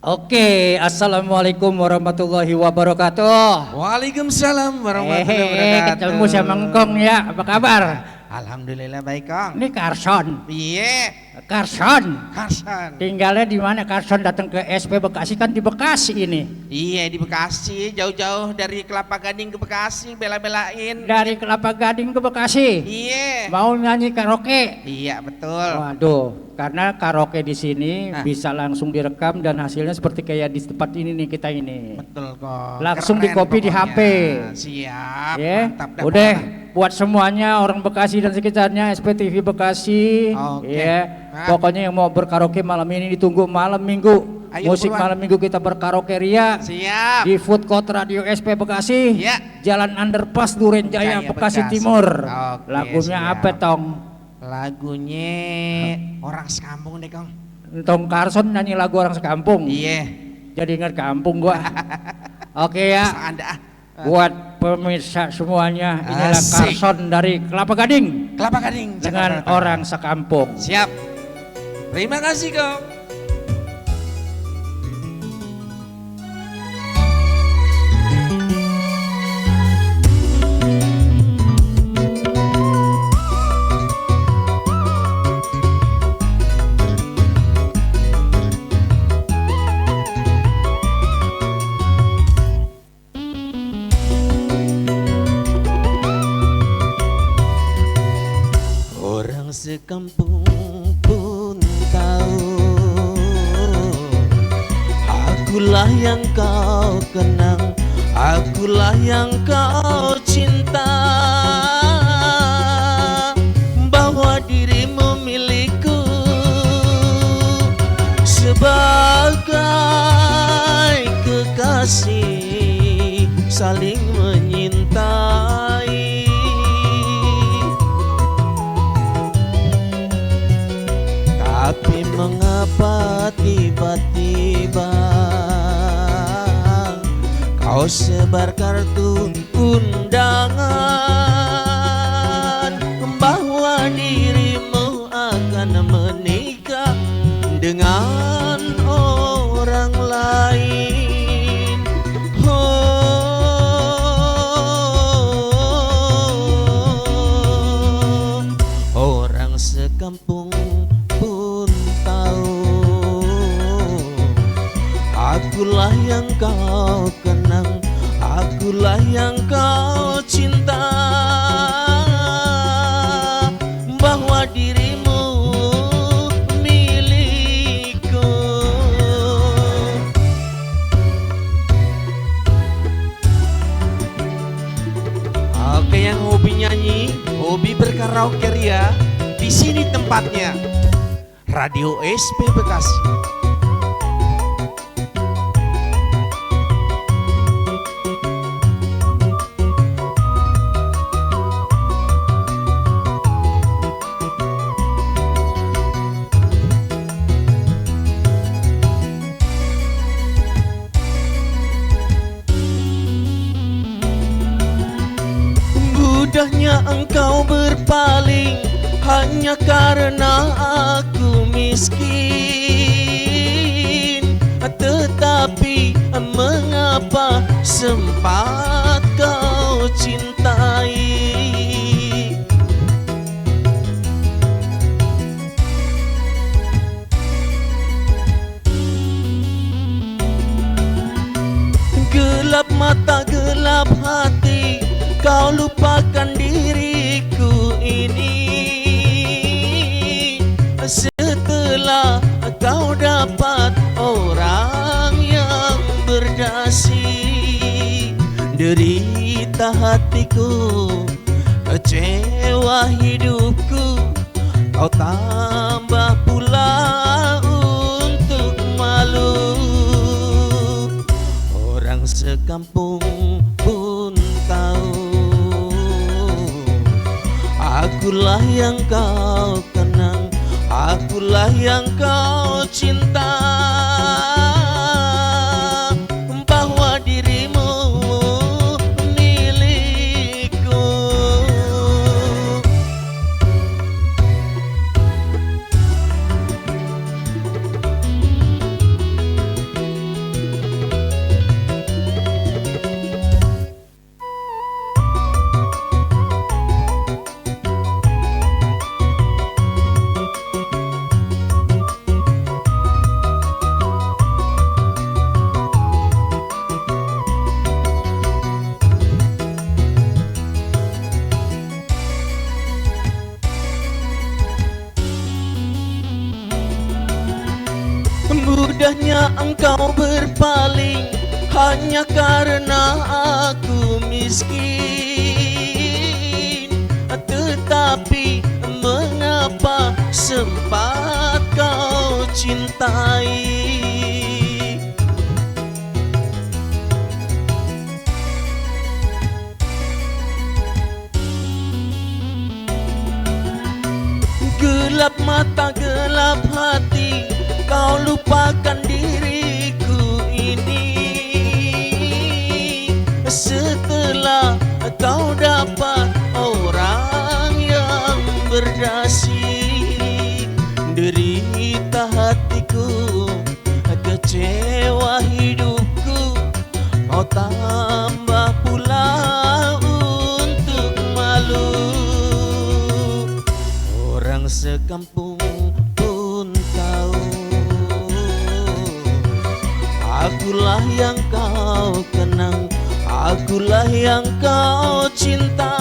Oke, assalamualaikum warahmatullahi wabarakatuh. Waalaikumsalam warahmatullahi wabarakatuh. ketemu sama Engkong ya, apa kabar? Alhamdulillah baik Kang. Ini Carson, Iya, Carson. Karsan. Tinggalnya di mana Carson datang ke SP Bekasi kan di Bekasi ini. Iya di Bekasi, jauh-jauh dari Kelapa Gading ke Bekasi, bela-belain. Dari Kelapa Gading ke Bekasi. Iya. Mau nyanyi karaoke? Iya betul. Waduh, karena karaoke di sini Nah. bisa langsung direkam dan hasilnya seperti kayak di tempat ini nih kita ini. Betul kok. Langsung Keren di copy di. HP. Siap. Ya, Mantap dah udah pokoknya. Buat semuanya orang Bekasi dan sekitarnya SPTV Bekasi. Oke. Ya, Nah. pokoknya yang mau berkaraoke malam ini ditunggu malam Minggu. Ayo, Musik buruan. malam Minggu kita berkaraoke ria Siap. di Food Court Radio SP Bekasi. Ya. Jalan Underpass Duren Jaya, Jaya, Bekasi, Bekasi. Timur. Oke, Lagunya siap. apa tong? Lagunya orang sekampung deh Kang. Tong Carson nyanyi lagu orang sekampung. Iya. Jadi ingat kampung gua. Oke ya. Asal Anda ah. Buat pemirsa semuanya, inilah Asik. Carson dari Kelapa Gading Kelapa Gading. dengan Jakarta. orang sekampung. Siap. Terima kasih Kang. Orang sekampung pun tahu Akulah yang kau kenang Akulah yang kau cinta. Bahwa dirimu milikku Sebagai kekasih. Saling sebar kartu undangan Bahwa dirimu akan menikah Dengan orang lain. Oh, Orang sekampung pun tahu Akulah yang kau kenang Akulah yang kau cinta Bahwa dirimu milikku Oke yang hobi nyanyi, hobi berkaraoke ria, di sini tempatnya. Radio SP Bekasi. Engkau berpaling hanya karena aku miskin. Tetapi mengapa sempat kau cintai? Gelap mata, gelap hati Kau lupakan diriku ini. Setelah kau dapat orang yang berdasi Derita hatiku Kecewa hidupku Kau tambah pula untuk malu. Orang sekampung pun Akulah yang kau kenang Akulah yang kau cinta Mudahnya engkau berpaling Hanya karena aku miskin. Tetapi mengapa sempat kau cintai? Gelap mata, gelap hati Kau lupakan diriku ini. Setelah kau dapat orang yang berdasi Derita hatiku Kecewa hidupku. Mau tambah pula untuk malu. Orang sekampung Akulah yang kau kenang Akulah yang kau cinta